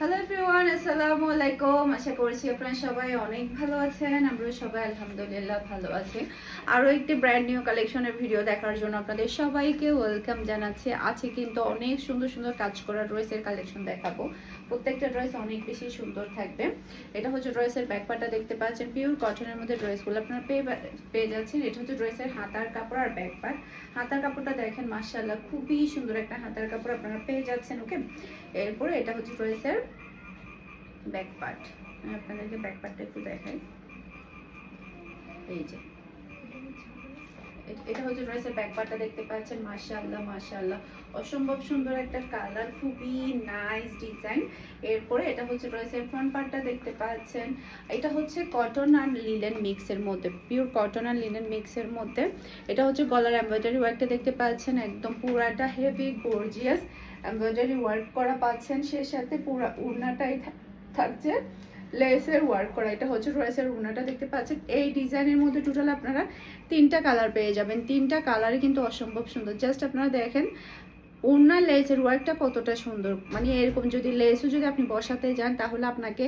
Hello everyone আসসালামু আলাইকুম আশা করছি আপনারা সবাই অনেক ভালো আছেন। আমরা সবাই আলহামদুলিল্লাহ ভালো আছি। আরও একটি ব্র্যান্ড নিউ কালেকশনের ভিডিও দেখার জন্য আপনাদের সবাইকে ওয়েলকাম জানাচ্ছি। আছে কিন্তু অনেক সুন্দর সুন্দর কাজ করা রয়েছে কালেকশন দেখাবো। প্রত্যেকটা ড্রেস অনেক বেশি সুন্দর থাকবে। এটা হচ্ছে ড্রেসের ব্যাকপাটা দেখতে পাচ্ছেন। পিওর কটনের মধ্যে ড্রেসগুলো আপনারা পেয়ে পেয়ে যাচ্ছেন। এটা হচ্ছে ড্রেসের হাতার কাপড় আর ব্যাকপাট হাতার কাপড়টা দেখেন মার্শাল্লাহ খুবই সুন্দর একটা হাতার কাপড় আপনারা পেয়ে যাচ্ছেন, ওকে? এরপরে এটা হচ্ছে ড্রেসের ব্যাক পার্ট আমি আপনাদেরকে ব্যাক পার্টটা একটু দেখাই। এই যে। এটা হচ্ছে ড্রেসের ব্যাক পার্টটা দেখতে পাচ্ছেন, মাশাআল্লাহ মাশাআল্লাহ। অসম্ভব সুন্দর একটা কালার খুবই নাইস ডিজাইন এরপরে এটা হচ্ছে ড্রেসের ফ্রন্ট পার্টটা দেখতে পাচ্ছেন। এটা হচ্ছে কটন আর লিলেন মিক্সের মধ্যে পিওর কটন আর লিলেন মিক্সের মধ্যে। এটা হচ্ছে গলার এমব্রয়ডারি ওয়ার্কটা দেখতে পাচ্ছেন, একদম পুরাটা হেভি গর্জিয়াস এমব্রয়ডারি ওয়ার্ক করা পাচ্ছেন। সেই সাথে পুরা উড়নাটাই থাকছে। লেসের ওয়ার্ক করা, এটা হচ্ছে ড্রেসের উড়নাটা দেখতে পাচ্ছেন। এই ডিজাইনের মধ্যে টোটাল আপনারা তিনটা কালার পেয়ে যাবেন। তিনটা কালারই কিন্তু অসম্ভব সুন্দর। জাস্ট আপনারা দেখেন ওনার লেসের ওয়ার্কটা কতটা সুন্দর। মানে এরকম যদি লেসও যদি আপনি বসাতে যান, তাহলে আপনাকে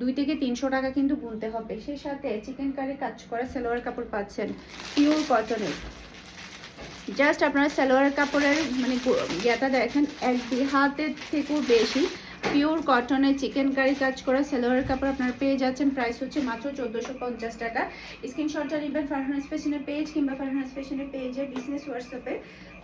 দুই থেকে তিনশো টাকা কিন্তু গুনতে হবে। সেই সাথে চিকেন কারি কাজ করা সালোয়ার কাপড় পাচ্ছেন পিওর কটনের জাস্ট আপনারা সালোয়ার কাপড়ের মানে ইয়েটা দেখেন, এক হাতের থেকেও বেশি। পিওর কটনে চিকেন কারি কাজ করা সেলোয়ার কাপড় আপনারা পেয়ে যাচ্ছেন। প্রাইস হচ্ছে মাত্র চোদ্দোশো পঞ্চাশ টাকা। স্ক্রিনশটটা নেবেন ফারহানাস ফ্যাশনের পেজ কিংবা ফারহানাস ফ্যাশনের পেজে বিজনেস হোয়াটসঅ্যাপে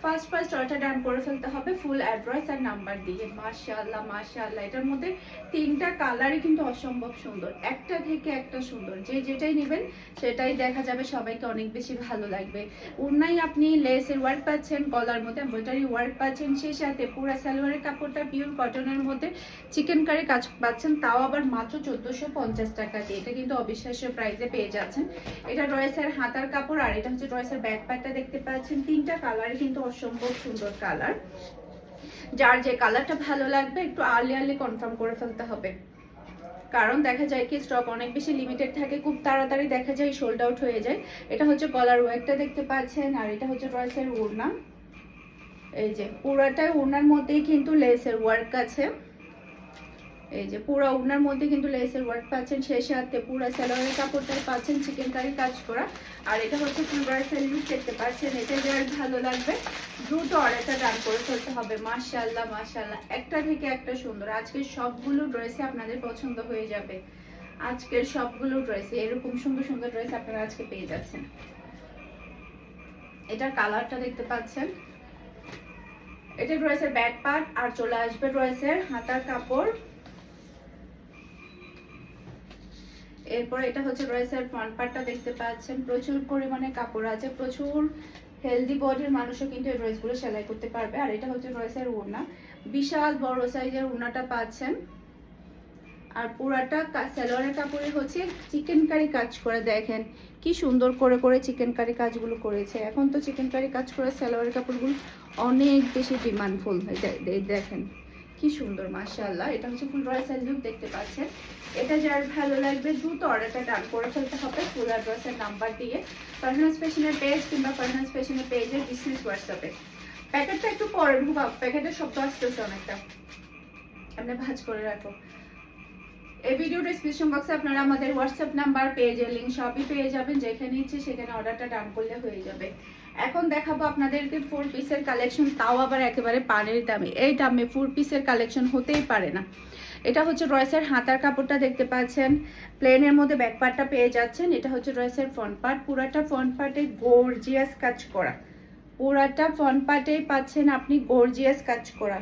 ফার্স্ট ফার্স্ট অর্ডার ডান করে ফেলতে হবে ফুল অ্যাড্রেস আর নাম্বার দিয়ে। মাশাআল্লাহ মাশাআল্লাহ, এটার মধ্যে তিনটা কালারই কিন্তু অসম্ভব সুন্দর। একটা থেকে একটা সুন্দর। যে যেটাই নেবেন, সেটাই দেখা যাবে সবাইকে অনেক বেশি ভালো লাগবে। উন্নাই আপনি লেসের ওয়ার্ক পাচ্ছেন, গলার মধ্যে এমব্রয়ডারি ওয়ার্ক পাচ্ছেন, সেই সাথে পুরো সালোয়ারের কাপড়টা পিওর কটনের মধ্যে চিকেন কারি কাজ পাচ্ছেন, তাও আবার মাত্র চোদ্দোশো পঞ্চাশ টাকা দিয়ে। এটা কিন্তু অবিশ্বাস্য প্রাইসে পেয়ে যাচ্ছেন। এটা ড্রয়েসের হাতার কাপড়, আর এটা হচ্ছে ড্রয়েসের ব্যাক পার্টটা দেখতে পাচ্ছেন। তিনটা কালারে কিন্তু অসম্ভব সুন্দর কালার যার যে কালারটা ভালো লাগবে, একটু আর্লি আর্লি কনফার্ম করে ফেলতে হবে। কারণ দেখা যায় কি স্টক অনেক বেশি লিমিটেড থাকে, খুব তাড়াতাড়ি দেখা যায় সোল্ড আউট হয়ে যায়। এটা হচ্ছে গলার ওয়ার্কটা দেখতে পাচ্ছেন, আর এটা হচ্ছে রয়েছে ওড়না। এই যে পুরাটাই ওড়নার মধ্যেই কিন্তু লেসের ওয়ার্ক আছে। এই যে পুরো ওড়নার মধ্যে কিন্তু লেসের ওয়ার্ক পাচ্ছেন পুরো সালোয়ারের কাপড়টাই পাচ্ছেন কাজ করা। আর এটা হচ্ছে লুক দেখতে পাচ্ছেন এটা ভালো লাগবে, দ্রুত অর্ডারটা করে ফেলতে হবে। একটা থেকে একটা সুন্দর। আজকে সবগুলো ড্রেসে আপনাদের পছন্দ হয়ে যাবে। আজকের সবগুলো এরকম সুন্দর সুন্দর ড্রেস আপনারা আজকে পেয়ে যাচ্ছেন। এটার কালারটা দেখতে পাচ্ছেন। এটা ড্রেসের ব্যাক পার্ট আর চলে আসবে ড্রেসের হাতার কাপড়। এরপর এটা হচ্ছে ড্রেসের ফ্রন্ট পার্টটা দেখতে পাচ্ছেন। প্রচুর পরিমাণে কাপড় আছে, প্রচুর হেলদি বডির মানুষও কিন্তু এই ড্রেসগুলো সেলাই করতে পারবে। আর এটা হচ্ছে ড্রেসের ওড়না। বিশাল বড় সাইজের ওড়নাটা পাচ্ছেন। আর পুরাটা সালোয়ারের কাপড়ে হচ্ছে চিকেন কারি কাজ করে। দেখেন কি সুন্দর করে করে চিকেন কারি কাজগুলো করেছে। এখন তো চিকেন কারি কাজ করে সালোয়ারের কাপড়গুলো অনেক বেশি ডিমান্ডফুল দেখেন। কি সুন্দর, মাশাআল্লাহ। এটা হচ্ছে ফুল রয়েসের লুক দেখতে পাচ্ছেন। এটা যার ভালো লাগবে, দ্রুত অর্ডারটা ডান করে ফেলতে হবে ফুল অ্যাড্রেসের নাম্বার দিয়ে। ফারহানাস ফ্যাশনের পেজ কিংবা ফারহানাস ফ্যাশনের পেজের বিজনেস হোয়াটসঅ্যাপে প্যাকেটটা একটু পরে ঢুকা প্যাকেটের শব্দ আসতেছে অনেকটা। আপনি ভাজ করে রাখো। এই ভিডিও ডিসক্রিপশন বক্সে আপনারা আমাদের হোয়াটসঅ্যাপ নাম্বার পেজের লিঙ্ক সবই পেয়ে যাবেন, যেখানে ইচ্ছে সেখানে অর্ডারটা ডান করলে হয়ে যাবে। এখন দেখাবো আপনাদেরকে ফোর পিসের কালেকশন তাও আবার একেবারে পানের দামে। এই দামে ফোর পিসের কালেকশন হতেই পারে না। এটা হচ্ছে রয়েসের হাতার কাপড়টা দেখতে পাচ্ছেন। প্লেনের মধ্যে ব্যাক পার্টটা পেয়ে যাচ্ছেন। এটা হচ্ছে রয়েসের ফ্রন্ট পার্ট পুরাটা ফ্রন্ট পার্টে গর্জিয়াস কাজ করা। পুরাটা ফ্রন্ট পার্টেই পাচ্ছেন আপনি গর্জিয়াস কাজ করা।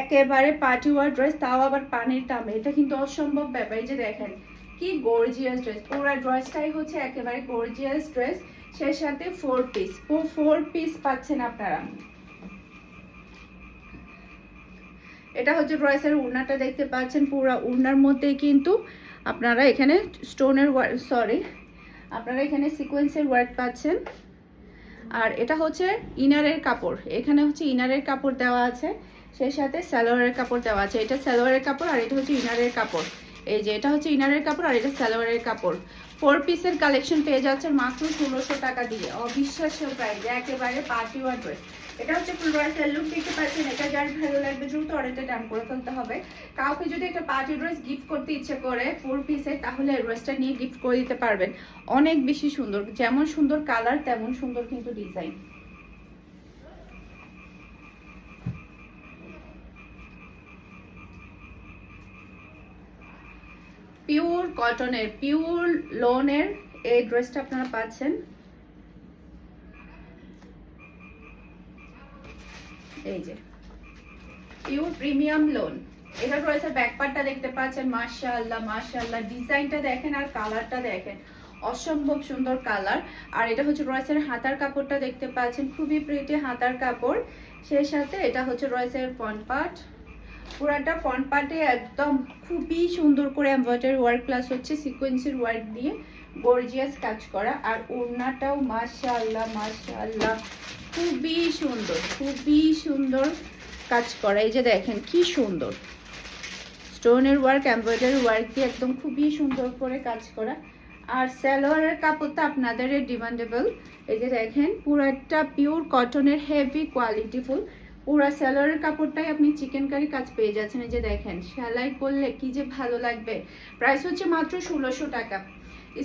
একেবারে পার্টি ওয়ার ড্রেস তাও আবার পানির দামে। এটা কিন্তু অসম্ভব ব্যাপার। যে দেখেন, কি গর্জিয়াস ড্রেস পুরো ড্রেসটাই হচ্ছে একেবারে গর্জিয়াস ড্রেস সেই সাথে ফোর পিস ফোর পিস পাচ্ছেন আপনারা। এটা হচ্ছে ড্রেসের উড়নাটা দেখতে পাচ্ছেন, পুরো উড়নার মধ্যে কিন্তু আপনারা এখানে স্টোনের সরি আপনারা এখানে সিকোয়েন্সের ওয়ার্ক পাচ্ছেন। আর এটা হচ্ছে ইনারের কাপড়। এখানে হচ্ছে ইনারের কাপড় দেওয়া আছে, সেই সাথে সালোয়ারের কাপড় দেওয়া আছে। এটা সালোয়ারের কাপড় আর এটা হচ্ছে ইনারের কাপড়। এই যে, এটা হচ্ছে ইনারের কাপড় আর এটা সালোয়ারের কাপড়। ফোর পিসের কালেকশন পেয়ে যাচ্ছে মাত্র ষোলোশো টাকা দিয়ে। অবিশ্বাস্য প্রাইস একেবারে পার্টি ওয়ার ড্রেস এটা হচ্ছে ফুল ড্রেসের লুক দেখতে পাচ্ছেন। এটা যার ভালো লাগবে দ্রুত অর্ডারটা ডান করে ফেলতে হবে। কাউকে যদি একটা পার্টি ড্রেস গিফট করতে ইচ্ছে করে ফোর পিসে তাহলে ড্রেসটা নিয়ে গিফট করে দিতে পারবেন। অনেক বেশি সুন্দর, যেমন সুন্দর কালার তেমন সুন্দর কিন্তু ডিজাইন পিওর কটনের, পিওর লোনের এই ড্রেসটা আপনারা পাচ্ছেন। এই যে, পিওর প্রিমিয়াম লোন। এটা রয়েছে ব্যাকপার্টটা দেখতে পাচ্ছেন, মাশাআল্লাহ মাশাআল্লাহ। ডিজাইনটা দেখেন আর কালারটা দেখেন। অসম্ভব সুন্দর কালার। আর এটা হচ্ছে রয়েসের হাতার কাপড়টা দেখতে পাচ্ছেন, খুবই প্রিটি হাতার কাপড়। সেই সাথে এটা হচ্ছে রয়েসের ফ্রন্ট পার্ট পুরাটা ফ্রন্ট পার্টে একদম খুবই সুন্দর করে এমব্রয়ডারি ওয়ার্ক প্লাস হচ্ছে সিকোয়েন্সের ওয়ার্ক দিয়ে গর্জিয়াস কাজ করা। আর ওড়নাটাও মাশাআল্লাহ মাশাআল্লাহ, খুবই সুন্দর খুবই সুন্দর কাজ করা। এই যে দেখেন, কি সুন্দর। স্টোনের ওয়ার্ক এমব্রয়ডারি ওয়ার্ক দিয়ে একদম খুবই সুন্দর করে কাজ করা। আর সালোয়ারের কাপড়টা আপনাদের ডিমান্ডেবল এই যে দেখেন পুরো একটা পিওর কটনের হেভি কোয়ালিটিফুল পুরো সালোয়ারের কাপড়টাই আপনি চিকেন কারি কাজ পেয়ে যাচ্ছেন। এই যে দেখেন, সেলাই করলে কি যে ভালো লাগবে। প্রাইস হচ্ছে মাত্র ষোলোশো টাকা।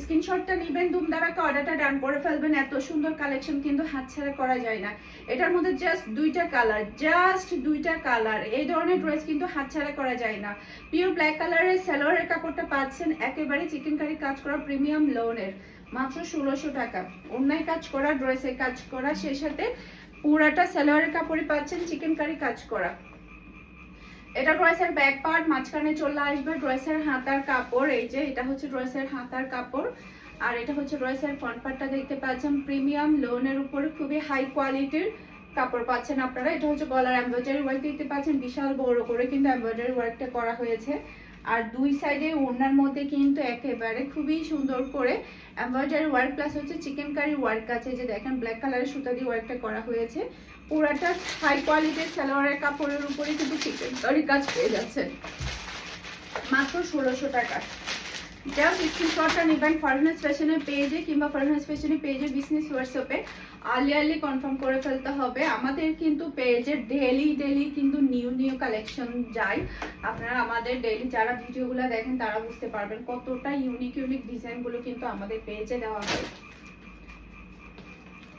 স্ক্রিনশটটা নেবেন দুমদারাকে অর্ডারটা ডান করে ফেলবেন। এত সুন্দর কালেকশন কিন্তু হাত হাতছাড়া করা যায় না। এটার মধ্যে জাস্ট দুইটা কালার জাস্ট দুইটা কালার এই ধরনের ড্রেস কিন্তু হাত হাতছাড়া করা যায় না। পিওর ব্ল্যাক কালারের সালোয়ারের কাপড়টা পাচ্ছেন। একেবারে চিকেন কারি কাজ করা প্রিমিয়াম লোনের মাত্র ষোলোশো টাকা। অন্যায় কাজ করা ড্রেসে কাজ করা সেই সাথে পুরাটা সালোয়ারের কাপড়ে পাচ্ছেন চিকেন কারি কাজ করা। এটা ড্রেসের ব্যাক পার্ট মাঝখানে চলে আসবে ড্রেসের হাতার কাপড়। এই যে, এটা হচ্ছে ড্রেসের হাতার কাপড়। আর এটা হচ্ছে ড্রেসের ফ্রন্ট পার্টটা দেখতে পাচ্ছেন। প্রিমিয়াম লোনের উপরে খুবই হাই কোয়ালিটির কাপড় পাচ্ছেন আপনারা। এটা হচ্ছে গলার এমব্রয়ডারি ওয়ার্ক দেখতে পাচ্ছেন। বিশাল বড় করে কিন্তু এমব্রয়ডারি ওয়ার্কটা করা হয়েছে। আর দুই সাইডে ওড়নার মধ্যে কিন্তু একেবারে খুবই সুন্দর করে এমব্রয়ডারি ওয়ার্ক প্লাস হচ্ছে চিকেন কারি ওয়ার্ক আছে। যে দেখেন ব্ল্যাক কালারের সুতা দিয়ে ওয়ার্কটা করা হয়েছে। পুরাটা হাই কোয়ালিটির সালোয়ারের কাপড়ের উপরে কিন্তু চিকেন কারি কাজ পেয়ে যাচ্ছে। মাত্র ষোলোশো টাকা। জাস্ট স্ক্রিনশটটা নেবেন ফারহানাস ফ্যাশনের পেজে কিংবা ফারহানাস ফ্যাশনের পেজে বিজনেস হোয়াটসঅ্যাপে আর্লি আর্লি কনফার্ম করে ফেলতে হবে আমাদের কিন্তু পেজে ডেলি ডেলি কিন্তু নিউ নিউ কালেকশন যায় আপনারা আমাদের ডেলি যারা ভিডিওগুলো দেখেন তারা বুঝতে পারবেন কতটা ইউনিক ইউনিক ডিজাইনগুলো কিন্তু আমাদের পেজে দেওয়া হয়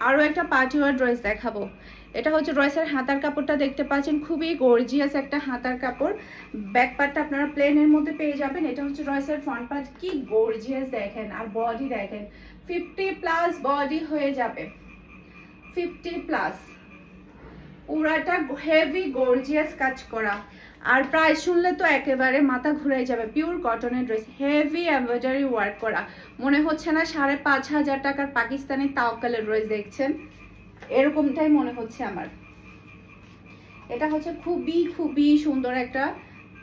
আরও একটা পার্টি ওয়ার ড্রেস দেখাবো এটা হচ্ছে ড্রেসের হাতার কাপড়টা দেখতে পাচ্ছেন, খুবই গর্জিয়াস একটা হাতার কাপড়। ব্যাক পার্টটা আপনারা প্লেনের মধ্যে পেয়ে যাবেন, এটা হচ্ছে ড্রেসের ফ্রন্ট পার্ট কি গর্জিয়াস দেখেন, আর বডি দেখেন ফিফটি প্লাস বডি হয়ে যাবে ফিফটি প্লাস পুরাটা হেভি গর্জিয়াস কাজ করা। আর প্রায় শুনলে তো একেবারে মাথা ঘুরে যাবে পিওর কটনের ড্রেস হেভি এমব্রয়ডারি ওয়ার্ক করা। মনে হচ্ছে না সাড়ে পাঁচ হাজার টাকার পাকিস্তানি তাওকালের ড্রেস দেখছেন? এরকমটাই মনে হচ্ছে আমার। এটা হচ্ছে খুবই খুবই সুন্দর একটা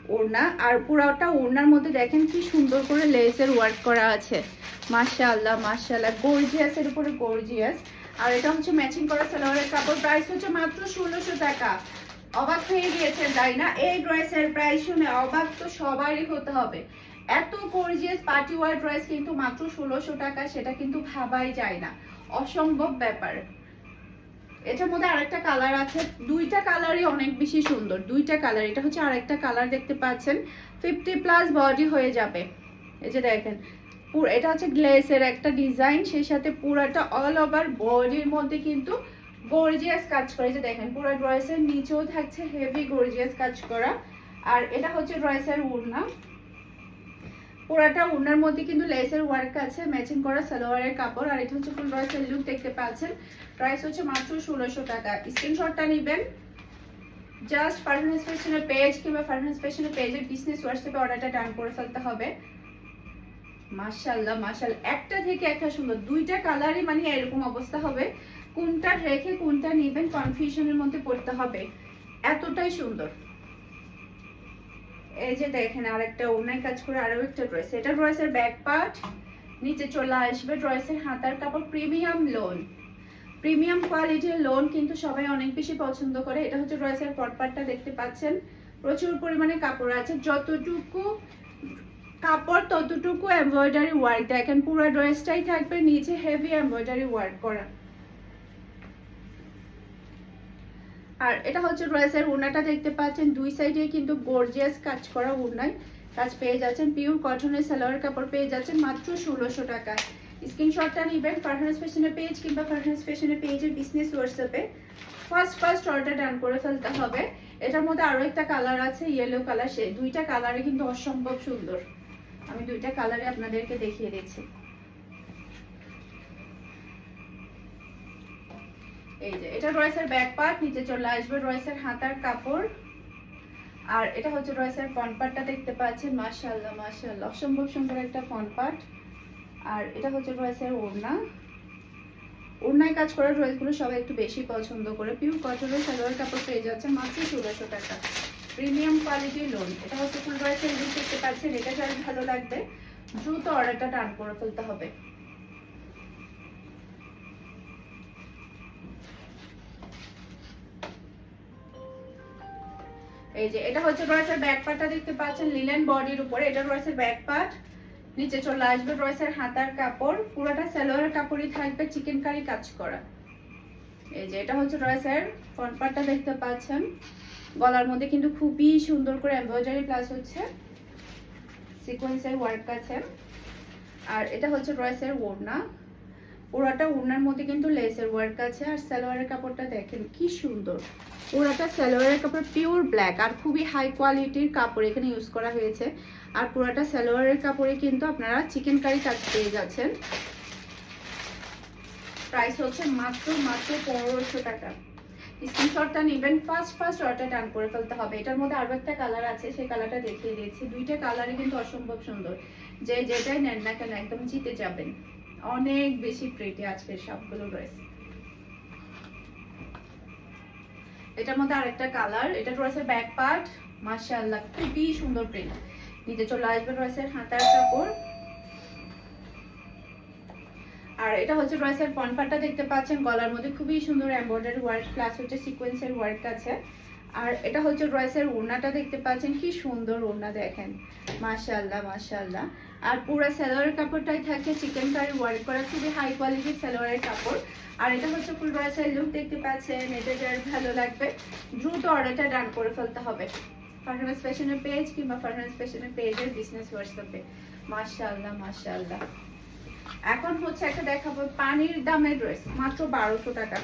ওড়না। আর পুরোটা ওড়নার মধ্যে দেখেন কি সুন্দর করে লেসের ওয়ার্ক করা আছে। মাশাআল্লাহ মাশাআল্লাহ। গর্জিয়াসের উপরে গর্জিয়াস আর এটা হচ্ছে ম্যাচিং করা সালোয়ারের কাপড়। প্রাইস হচ্ছে মাত্র ষোলোশো টাকা। অবাক হয়ে গিয়েছেন, তাই না? এই ড্রেসের প্রাইস শুনে অবাক তো সবারই হতে হবে। এত গর্জিয়াস পার্টি ওয়ার ড্রেস কিন্তু মাত্র ষোলোশো টাকা, সেটা কিন্তু ভাবাই যায় না। অসম্ভব ব্যাপার। এটার মধ্যে আরেকটা কালার আছে। দুইটা কালারই অনেক বেশি সুন্দর। দুইটা কালার এটা হচ্ছে আরেকটা কালার দেখতে পাচ্ছেন। ফিফটি প্লাস বডি হয়ে যাবে। এই যে দেখেন এটা হচ্ছে গ্লেসের একটা ডিজাইন সেই সাথে পুরাটা অল ওভার বডির মধ্যে কিন্তু গর্জিয়াস কাজ করা। যে দেখেন, পুরো ড্রেসের নিচেও থাকছে হেভি গর্জিয়াস কাজ করা। আর এটা হচ্ছে ড্রেসের উড়না। পুরাটা উড়নার মধ্যে কিন্তু লেসের ওয়ার্ক আছে ম্যাচিং করা সালোয়ারের কাপড়, আর এটা হচ্ছে ফুল ড্রেসের লুক দেখতে পাচ্ছেন। প্রাইস হচ্ছে মাত্র ষোলোশো টাকা। স্ক্রিনশটটা নেবেন। জাস্ট ফারহানাস ফ্যাশনের পেজ কিংবা ফারহানাস ফ্যাশনের পেজের বিজনেস হোয়াটসঅ্যাপে অর্ডারটা ডান করে ফেলতে হবে। মাশাল্লাহ মাশাল একটা থেকে একটা সুন্দর। দুইটা কালারই মানে এরকম অবস্থা হবে। কোনটা রেখে কোনটা নেবেন কনফিউশনের মধ্যে পড়তে হবে। এতটাই সুন্দর। এই যে দেখেন আর একটা কাজ করে আরও একটা ড্রেস। এটা ড্রেসের ব্যাক পার্ট নিচে চলে আসবে ড্রেসের হাতার কাপড় প্রিমিয়াম লোন প্রিমিয়াম কোয়ালিটির লোন কিন্তু সবাই অনেক বেশি পছন্দ করে। এটা হচ্ছে ড্রেসের ফ্রন্ট পার্টটা দেখতে পাচ্ছেন। প্রচুর পরিমাণে কাপড় আছে। যতটুকু কাপড়, ততটুকু এমব্রয়ডারি ওয়ার্ক দেখেন পুরো ড্রেসটাই থাকবে নিচে হেভি এমব্রয়ডারি ওয়ার্ক করা। আর এটা হচ্ছে ড্রেসের উড়নাটা দেখতে পাচ্ছেন, দুই সাইডে কিন্তু গর্জিয়াস কাজ করা উড়নায় কাজ পেয়ে যাচ্ছেন পিওর কটনের সালোয়ার কাপড় পেয়ে যাচ্ছেন, মাত্র ষোলোশো টাকা। স্ক্রিনশটটা নিবেন ফারহানাস ফ্যাশনের পেজ কিংবা ফারহানাস ফ্যাশনের পেজের বিজনেস হোয়াটসঅ্যাপে ফার্স্ট ফার্স্ট অর্ডার ডান করে ফেলতে হবে। এটার মধ্যে আরও একটা কালার আছে ইয়েলো কালার সে দুইটা কালারে কিন্তু অসম্ভব সুন্দর। আমি দুইটা কালারে আপনাদেরকে দেখিয়ে দিচ্ছি। এই যে, এটা রয়েছে ব্যাক পার্ট নিচে চলে আসবে রয়েছে হাতার কাপড়। আর এটা হচ্ছে রয়েছে ফ্রন্ট পার্টটা দেখতে পাচ্ছেন, মাশাআল্লাহ মাশাআল্লাহ, অসম্ভব সুন্দর একটা ফ্রন্ট পার্ট আর এটা হচ্ছে রয়েছে ওড়না। ওড়নায় কাজ করা ড্রেসগুলো সবাই একটু বেশি পছন্দ করে। পিওর কটনের সালোয়ার কাপড় পেয়ে যাচ্ছে মাত্র ষোলোশো টাকা। প্রিমিয়াম কোয়ালিটির লোন এটা হচ্ছে ফুল লুক দেখতে পাচ্ছেন, এটা যার ভালো লাগবে, দ্রুত অর্ডারটা টান করে ফেলতে হবে। এই যে, এটা হচ্ছে ড্রেসের ব্যাক পার্টটা দেখতে পাচ্ছেন লিলেন বডির উপরে। এটা ড্রেসের ব্যাক পার্ট নিচে চলে আসবে ড্রেসের হাতার কাপড়। পুরোটা সালোয়ারের কাপড়ই থাকবে চিকেন কারি কাজ করা। এই যে, এটা হচ্ছে ড্রেসের ফ্রন্ট পার্টটা দেখতে পাচ্ছেন। গলার মধ্যে কিন্তু খুবই সুন্দর করে এমব্রয়ডারি প্লাস হচ্ছে। সিকোয়েন্সের ওয়ার্ক আছে। আর এটা হচ্ছে ড্রেসের ওড়না। ওড়াটা ওড়নার মধ্যে কিন্তু লেসের ওয়ার্ক আছে। আর সালোয়ারের কাপড়টা দেখেন, কি সুন্দর। পুরোটা সালোয়ারের কাপড় পিওর ব্ল্যাক আর খুবই হাই কোয়ালিটির কাপড় এখানে ইউজ করা হয়েছে। আর পুরোটা সালোয়ারের কাপড়ে কিন্তু আপনারা চিকেন কারি কাজ পেয়ে যাচ্ছেন। প্রাইস হচ্ছে মাত্র মাত্র পনেরোশো টাকা। স্ক্রিনশটটা নেবেন ফার্স্ট ফার্স্ট অর্ডার ডান করে ফেলতে হবে। এটার মধ্যে আরও একটা কালার আছে, সেই কালারটা দেখিয়ে দিয়েছি। দুইটা কালারই কিন্তু অসম্ভব সুন্দর। যে যেটাই নেন না কেন একদম জিতে যাবেন। অনেক বেশি প্রিটি আজকের সবগুলো ড্রেস এটার মধ্যে আরেকটা কালার এটা রয়েছে ব্যাক পার্ট মাশাআল্লাহ, খুবই সুন্দর প্রিন্ট নিচে চলে আসবে রয়েছে হাতার কাপড়। আর এটা হচ্ছে ফ্রন্ট পার্টটা দেখতে পাচ্ছেন, গলার মধ্যে খুবই সুন্দর এমব্রয়ডারি ওয়ার্ক প্লাস হচ্ছে সিকোয়েন্সের ওয়ার্ক আছে। আর এটা হচ্ছে রয়েছের ওড়নাটা দেখতে পাচ্ছেন, কি সুন্দর ওড়না দেখেন। মাশাআল্লাহ মাশাআল্লাহ। আর পুরো সালোয়ারের কাপড়টাই থাকে চিকেন কারি ওয়ার্ক করা, খুবই হাই কোয়ালিটির সালোয়ারের কাপড়। আর এটা হচ্ছে ফুল রয়েছের লুক দেখতে পাচ্ছেন, এটা যার ভালো লাগবে। দ্রুত অর্ডারটা ডান করে ফেলতে হবে। ফারহানাস ফ্যাশনের পেজ কিংবা ফারহানাস ফ্যাশনের পেজের বিজনেস হোয়াটসঅ্যাপে মাশাআল্লাহ মাশাআল্লাহ। এখন হচ্ছে একটা দেখাবো পানির দামের ড্রেস মাত্র বারোশো টাকা।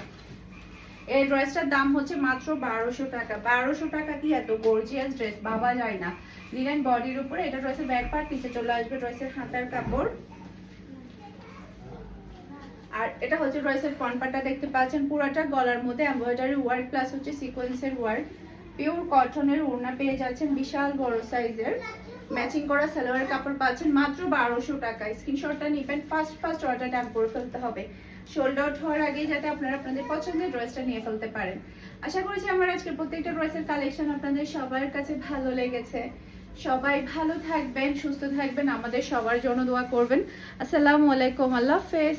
এই ড্রেসটার দাম হচ্ছে মাত্র বারোশো টাকা। বারোশো টাকা কি এত গর্জিয়াস ড্রেস বাবা যায় না। লিনেন বডির উপরে, এটা ড্রেসের ব্যাক পার্ট নিচে চলে আসবে ড্রেসের হাতার কাপড়। আর এটা হচ্ছে ড্রেসের ফ্রন্ট পার্টটা দেখতে পাচ্ছেন, পুরোটা গলার মধ্যে এমব্রয়ডারি ওয়ার্ক প্লাস হচ্ছে সিকোয়েন্সের ওয়ার্ক পিওর কটনের ওড়না পেয়ে যাচ্ছেন বিশাল বড় সাইজের ম্যাচিং করা সালোয়ার কাপড় পাচ্ছেন মাত্র বারোশো টাকা স্ক্রিনশটটা নেবেন ফার্স্ট ফার্স্ট অর্ডার ডান করে ফেলতে হবে। সোল্ড আউট হওয়ার আগেই যাতে আপনারা আপনাদের পছন্দের ড্রেসটা নিয়ে ফেলতে পারেন। আশা করছি আমার আজকে প্রত্যেকটা ড্রেসের কালেকশন আপনাদের সবার কাছে ভালো লেগেছে। সবাই ভালো থাকবেন সুস্থ থাকবেন আমাদের সবার জন্য দোয়া করবেন। আসসালামু আলাইকুম আল্লাহ হাফেজ।